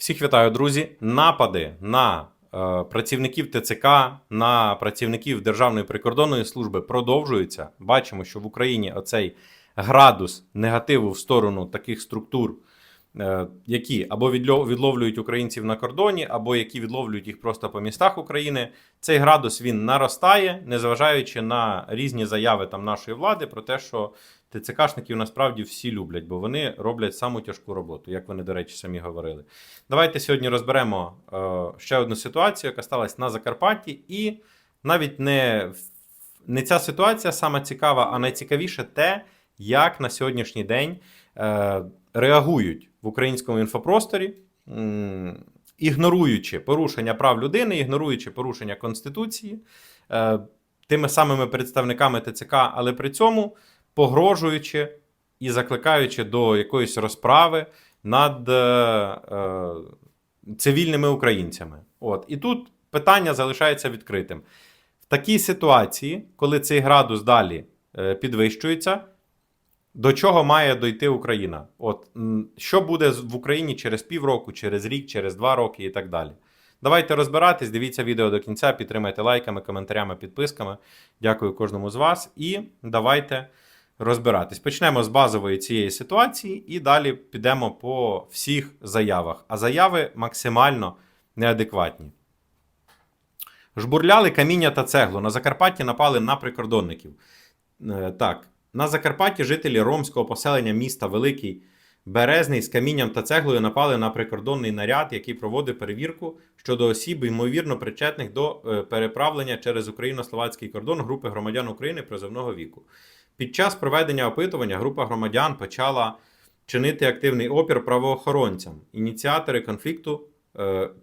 Всіх вітаю, друзі. Напади на е, працівників ТЦК, на працівників Державної прикордонної служби продовжуються. Бачимо, що в Україні оцей градус негативу в сторону таких структур, які або відловлюють українців на кордоні, або які відловлюють їх просто по містах України. Цей градус він наростає, незважаючи на різні заяви там нашої влади про те, що ТЦКшників насправді всі люблять, бо вони роблять саму тяжку роботу, як вони, до речі, самі говорили. Давайте сьогодні розберемо е, ще одну ситуацію, яка сталася на Закарпатті, і навіть не, не ця ситуація саме цікава, а найцікавіше те, як на сьогоднішній день е, реагують в українському інфопросторі, ігноруючи порушення прав людини, ігноруючи порушення Конституції, е, тими самими представниками ТЦК, але при цьому погрожуючи і закликаючи до якоїсь розправи над е, е, цивільними українцями. От. І тут питання залишається відкритим. В такій ситуації, коли цей градус далі підвищується, до чого має дойти Україна? От що буде в Україні через півроку, через рік, через два роки і так далі. Давайте розбиратись, дивіться відео до кінця, підтримайте лайками, коментарями, підписками. Дякую кожному з вас. І давайте розбиратись. Почнемо з базової цієї ситуації і далі підемо по всіх заявах. А заяви максимально неадекватні. Жбурляли каміння та цеглу. На Закарпатті напали на прикордонників. Е, Так, на Закарпатті жителі ромського поселення міста Великий Березний з камінням та цеглою напали на прикордонний наряд, який проводив перевірку щодо осіб, ймовірно причетних до е, переправлення через україно-словацький кордон групи громадян України призовного віку. Під час проведення опитування група громадян почала чинити активний опір правоохоронцям. Ініціатори конфлікту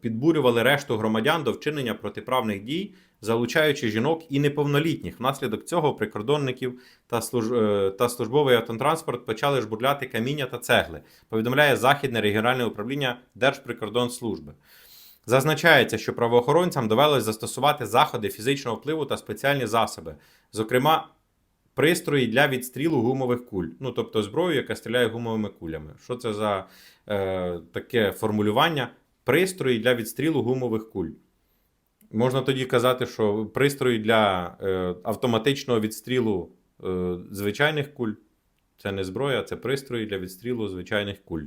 підбурювали решту громадян до вчинення протиправних дій, залучаючи жінок і неповнолітніх. Внаслідок цього прикордонників та, служ... е, та службовий автотранспорт почали жбурляти каміння та цегли. Повідомляє Західне регіональне управління Держприкордонслужби. Зазначається, що правоохоронцям довелось застосувати заходи фізичного впливу та спеціальні засоби, зокрема, пристрої для відстрілу гумових куль. Ну, тобто зброю, яка стріляє гумовими кулями. Що це за е, таке формулювання? Пристрої для відстрілу гумових куль. Можна тоді казати, що пристрої для е, автоматичного відстрілу е, звичайних куль це не зброя, це пристрої для відстрілу звичайних куль.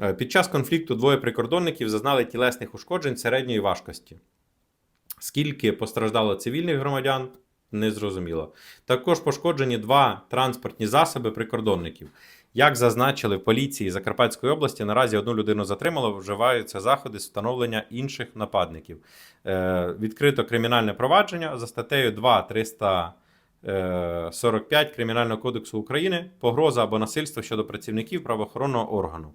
Е, Під час конфлікту двоє прикордонників зазнали тілесних ушкоджень середньої важкості. Скільки постраждало цивільних громадян, незрозуміло. Також пошкоджені два транспортні засоби прикордонників. Як зазначили в поліції Закарпатської області, наразі одну людину затримало, вживаються заходи з встановлення інших нападників. Е, відкрито кримінальне провадження за статтею 2 345 Кримінального кодексу України погроза або насильство щодо працівників правоохоронного органу.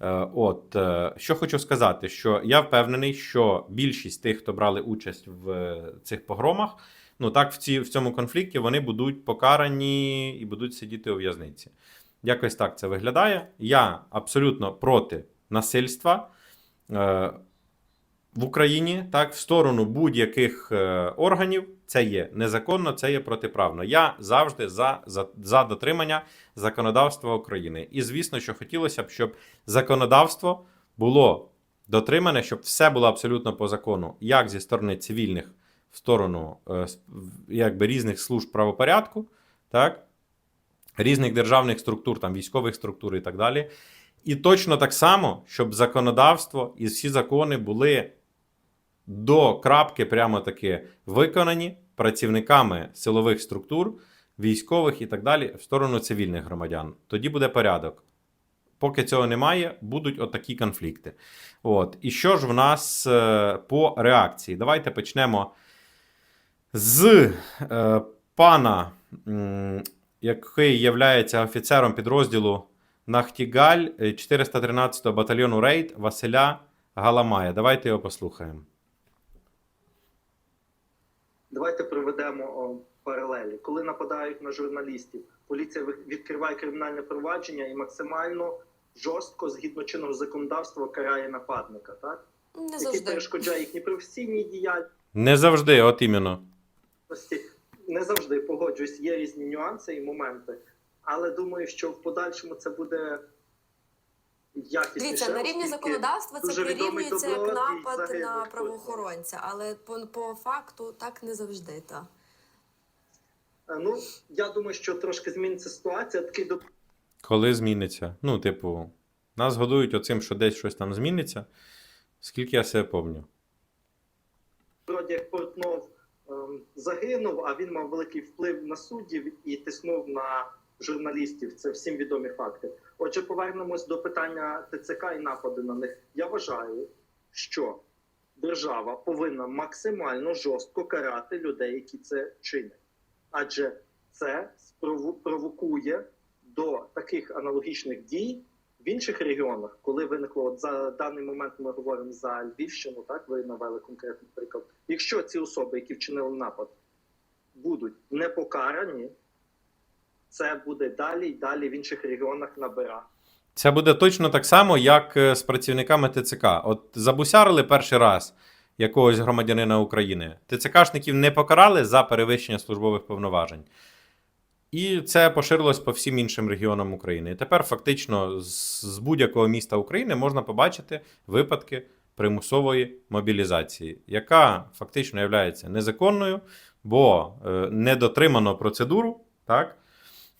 Е, От е, що хочу сказати, що я впевнений, що більшість тих, хто брали участь в е, цих погромах, ну так в, ці, в цьому конфлікті вони будуть покарані і будуть сидіти у в'язниці. Якось так це виглядає. Я абсолютно проти насильства е, в Україні, так, в сторону будь-яких е, органів. Це є незаконно, це є протиправно. Я завжди за, за, за дотримання законодавства України. І звісно, що хотілося б, щоб законодавство було дотримане, щоб все було абсолютно по закону, як зі сторони цивільних в сторону е, якби різних служб правопорядку, так, різних державних структур, там військових структур і так далі. І точно так само, щоб законодавство і всі закони були до крапки прямо таки виконані працівниками силових структур, військових і так далі в сторону цивільних громадян. Тоді буде порядок. Поки цього немає, будуть отакі конфлікти. От. І що ж в нас е, по реакції? Давайте почнемо з е, пана, який є офіцером підрозділу Нахтігаль е, 413 батальйону Рейд Василя Галамая. Давайте його послухаємо. Давайте проведемо о, паралелі. Коли нападають на журналістів, поліція відкриває кримінальне провадження і максимально жорстко, згідно чинного законодавства, карає нападника, так Не який перешкоджає їхній професійній діяльності. Не завжди, от іменно. Не завжди погоджуюсь, є різні нюанси і моменти, але думаю, що в подальшому це буде якісніше. Дивіться, на рівні законодавства це прирівнюється як напад на правоохоронця, але по, по факту так не завжди. Та. Е, Ну я думаю, що трошки зміниться ситуація. Такий Коли зміниться? Ну, типу, нас годують оцим, що десь щось там зміниться. Скільки я себе пам'ятаю. Вроді як Портнов загинув, а він мав великий вплив на суддів і тиснув на журналістів. Це всім відомі факти. Отже, повернемось до питання ТЦК і нападу на них. Я вважаю, що держава повинна максимально жорстко карати людей, які це чинять, адже це спрову- провокує до таких аналогічних дій в інших регіонах, коли виникло от за даний момент, ми говоримо за Львівщину, так ви навели конкретний приклад. Якщо ці особи, які вчинили напад, будуть не покарані, це буде далі і далі в інших регіонах набира. Це буде точно так само, як е, з працівниками ТЦК. От забусярили перший раз якогось громадянина України. ТЦКшників не покарали за перевищення службових повноважень. І це поширилось по всім іншим регіонам України. І тепер фактично з, будь-якого міста України можна побачити випадки примусової мобілізації, яка фактично є незаконною, бо е, не дотримано процедуру так,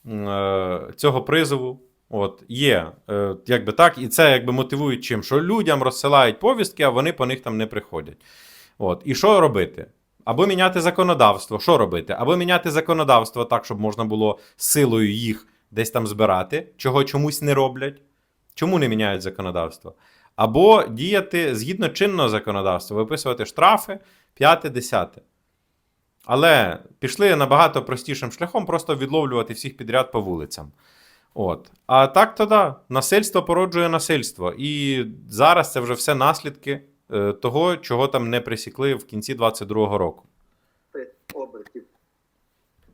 е, цього призову. От, є, е, якби так, і це якби мотивують чим, що людям розсилають повістки, а вони по них там не приходять. От, і що робити? Або міняти законодавство. Що робити? Або міняти законодавство так, щоб можна було силою їх десь там збирати, чого чомусь не роблять. Чому не міняють законодавство? Або діяти згідно чинного законодавства, виписувати штрафи 5-10. Але пішли набагато простішим шляхом просто відловлювати всіх підряд по вулицям. От. А так то да, насильство породжує насильство. І зараз це вже все наслідки того, чого там не присікли в кінці 22-го року.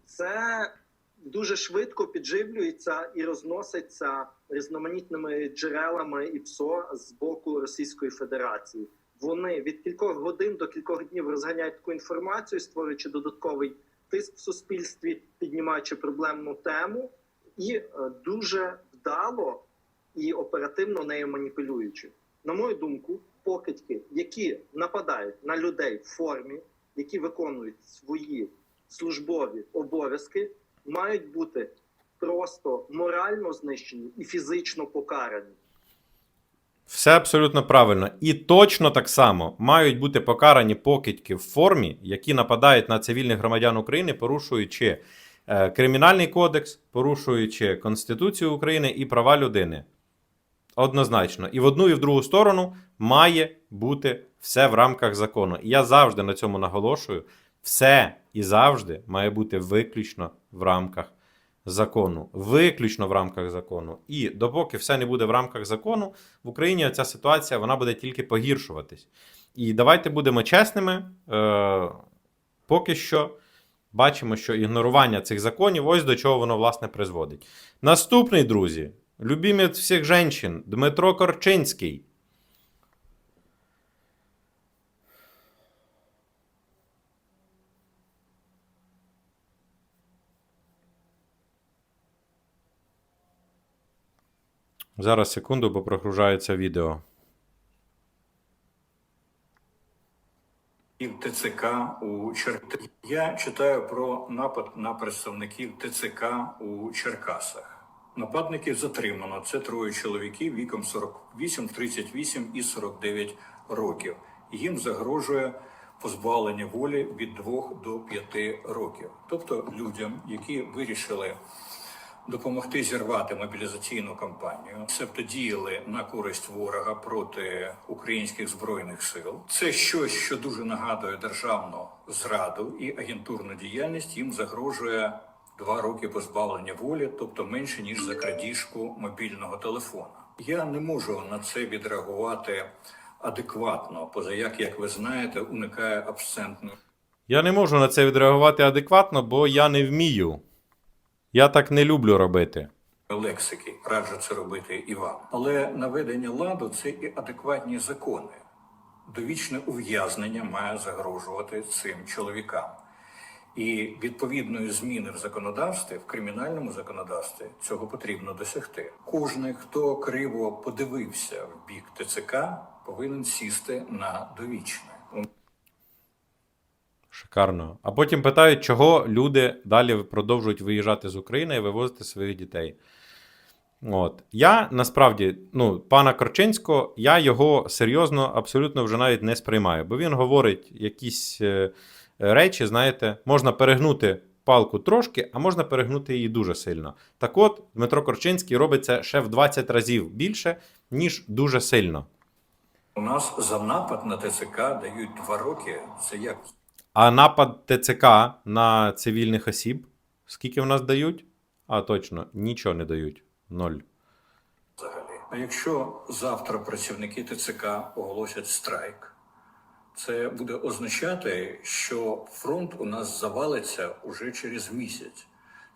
Це дуже швидко підживлюється і розноситься різноманітними джерелами і ПСО з боку Російської Федерації. Вони від кількох годин до кількох днів розганяють таку інформацію, створюючи додатковий тиск в суспільстві, піднімаючи проблемну тему, і е, дуже вдало і оперативно нею маніпулюючи. На мою думку, покидьки, які нападають на людей в формі, які виконують свої службові обов'язки, мають бути просто морально знищені і фізично покарані. Все абсолютно правильно. І точно так само мають бути покарані покидьки в формі, які нападають на цивільних громадян України, порушуючи е, Кримінальний кодекс, порушуючи Конституцію України і права людини. Однозначно. І в одну, і в другу сторону має бути все в рамках закону. І я завжди на цьому наголошую: все і завжди має бути виключно в рамках закону. Виключно в рамках закону. І допоки все не буде в рамках закону, в Україні ця ситуація вона буде тільки погіршуватись. І давайте будемо чесними. Е, поки що бачимо, що ігнорування цих законів ось до чого воно власне призводить. Наступний, друзі, любимець всіх жінчин Дмитро Корчинський. Зараз секунду, бо прогружається відео. ТЦК у Черкасах. Я читаю про напад на представників ТЦК у Черкасах. Нападників затримано. Це троє чоловіків віком 48, 38 і 49 років. Їм загрожує позбавлення волі від 2 до 5 років. Тобто людям, які вирішили допомогти зірвати мобілізаційну кампанію, себто діяли на користь ворога проти українських збройних сил. Це щось, що дуже нагадує державну зраду і агентурну діяльність. Їм загрожує два роки позбавлення волі, тобто менше ніж за крадіжку мобільного телефона. Я не можу на це відреагувати адекватно, поза як, як ви знаєте, уникає абсентно Я не можу на це відреагувати адекватно, бо я не вмію. Я так не люблю робити. лексики. Раджу це робити і вам. Але наведення ладу це і адекватні закони. Довічне ув'язнення має загрожувати цим чоловікам. І відповідної зміни в законодавстві, в кримінальному законодавстві, цього потрібно досягти. Кожний, хто криво подивився в бік ТЦК, повинен сісти на довічне. Шикарно. А потім питають, чого люди далі продовжують виїжджати з України і вивозити своїх дітей. От. Я насправді, ну, пана Корчинського, я його серйозно абсолютно вже навіть не сприймаю, бо він говорить якісь е, речі, знаєте, можна перегнути палку трошки, а можна перегнути її дуже сильно. Так от, Дмитро Корчинський робить це ще в 20 разів більше, ніж дуже сильно. У нас за напад на ТЦК дають два роки. Це як А напад ТЦК на цивільних осіб, скільки в нас дають? А точно, нічого не дають. Ноль. взагалі? А якщо завтра працівники ТЦК оголосять страйк, це буде означати, що фронт у нас завалиться уже через місяць.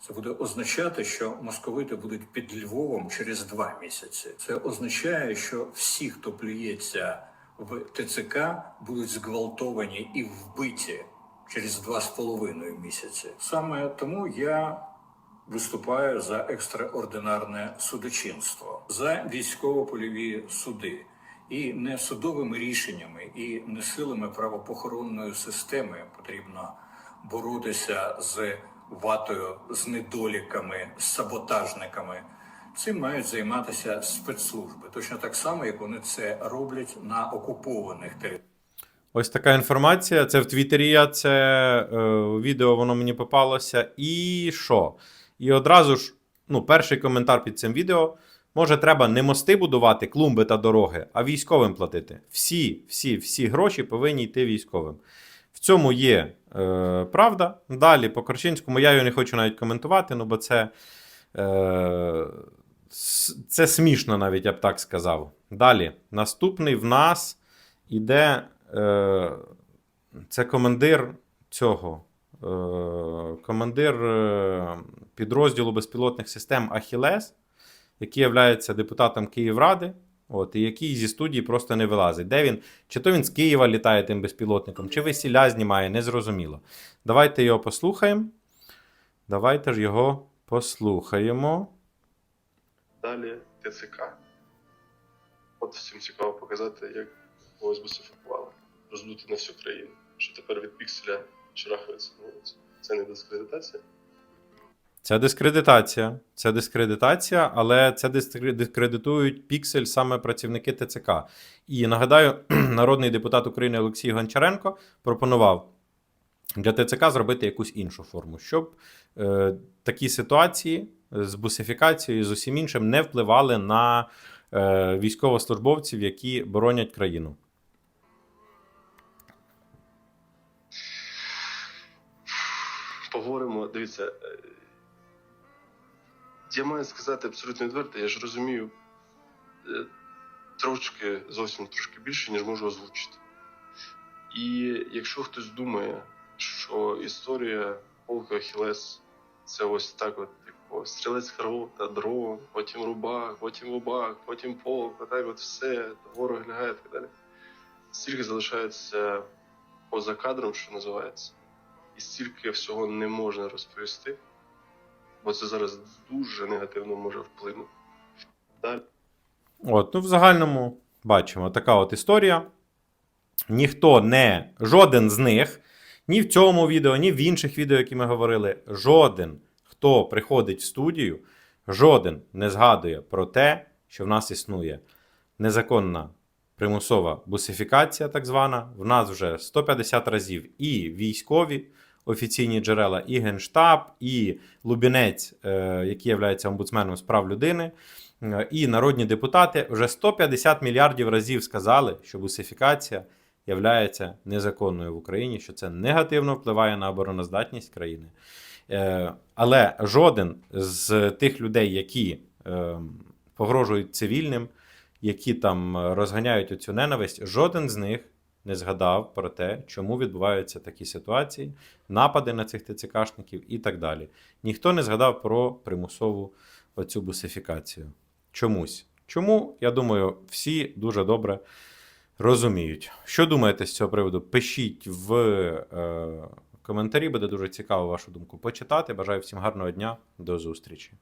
Це буде означати, що московити будуть під Львовом через два місяці. Це означає, що всі, хто плюється в ТЦК, будуть зґвалтовані і вбиті через два з половиною місяці. Саме тому я виступаю за екстраординарне судочинство, за військово-польові суди. І не судовими рішеннями, і не силами правопохоронної системи потрібно боротися з ватою, з недоліками, з саботажниками. Цим мають займатися спецслужби, точно так само, як вони це роблять на окупованих територіях. Ось така інформація. Це в Твіттері я це е, відео воно мені попалося. І що? І одразу ж, ну, перший коментар під цим відео. Може, треба не мости будувати, клумби та дороги, а військовим платити. Всі, всі, всі гроші повинні йти військовим. В цьому є е, правда. Далі по Корчинському я його не хочу навіть коментувати, ну бо це, е, це смішно навіть, я б так сказав. Далі. Наступний в нас іде е, це командир цього. Е, командир е, підрозділу безпілотних систем Ахілес, який є депутатом Київради, от, і який зі студії просто не вилазить. Де він? Чи то він з Києва літає тим безпілотником, чи весіля знімає, незрозуміло. Давайте його послухаємо. Давайте ж його послухаємо. Далі ТЦК. От всім цікаво показати, як когось бусифікували. Роздути на всю країну. Що тепер від пікселя це- Це не дискредитація. Це дискредитація. Це дискредитація, але це дискре- дискредитують піксель саме працівники ТЦК. І нагадаю, народний депутат України Олексій Гончаренко пропонував для ТЦК зробити якусь іншу форму, щоб е, такі ситуації з бусифікацією з усім іншим не впливали на е, військовослужбовців, які боронять країну. Поговоримо, дивіться. Я маю сказати абсолютно відверто, я ж розумію е, трошки, зовсім трошки більше, ніж можу озвучити. І якщо хтось думає, що історія полка Ахілес це ось так, от, типу, стрілець рота, дрон, потім рубак, потім рубак, потім полк, отак от все, ворог лягає і так далі. Стільки залишається поза кадром, що називається і стільки всього не можна розповісти, бо це зараз дуже негативно може вплинути. Далі. От, ну, в загальному бачимо така от історія. Ніхто не, жоден з них, ні в цьому відео, ні в інших відео, які ми говорили, жоден, хто приходить в студію, жоден не згадує про те, що в нас існує незаконна примусова бусифікація, так звана. В нас вже 150 разів і військові офіційні джерела, і Генштаб, і Лубінець, е, який є омбудсменом з прав людини. Е, І народні депутати вже 150 мільярдів разів сказали, що бусифікація є незаконною в Україні, що це негативно впливає на обороноздатність країни. Е, Але жоден з тих людей, які погрожують цивільним, які там розганяють оцю ненависть, жоден з них не згадав про те, чому відбуваються такі ситуації, напади на цих ТЦКшників і так далі. Ніхто не згадав про примусову оцю бусифікацію. Чомусь. Чому, я думаю, всі дуже добре розуміють. Що думаєте з цього приводу? Пишіть в е, коментарі. Буде дуже цікаво вашу думку почитати. Бажаю всім гарного дня. До зустрічі.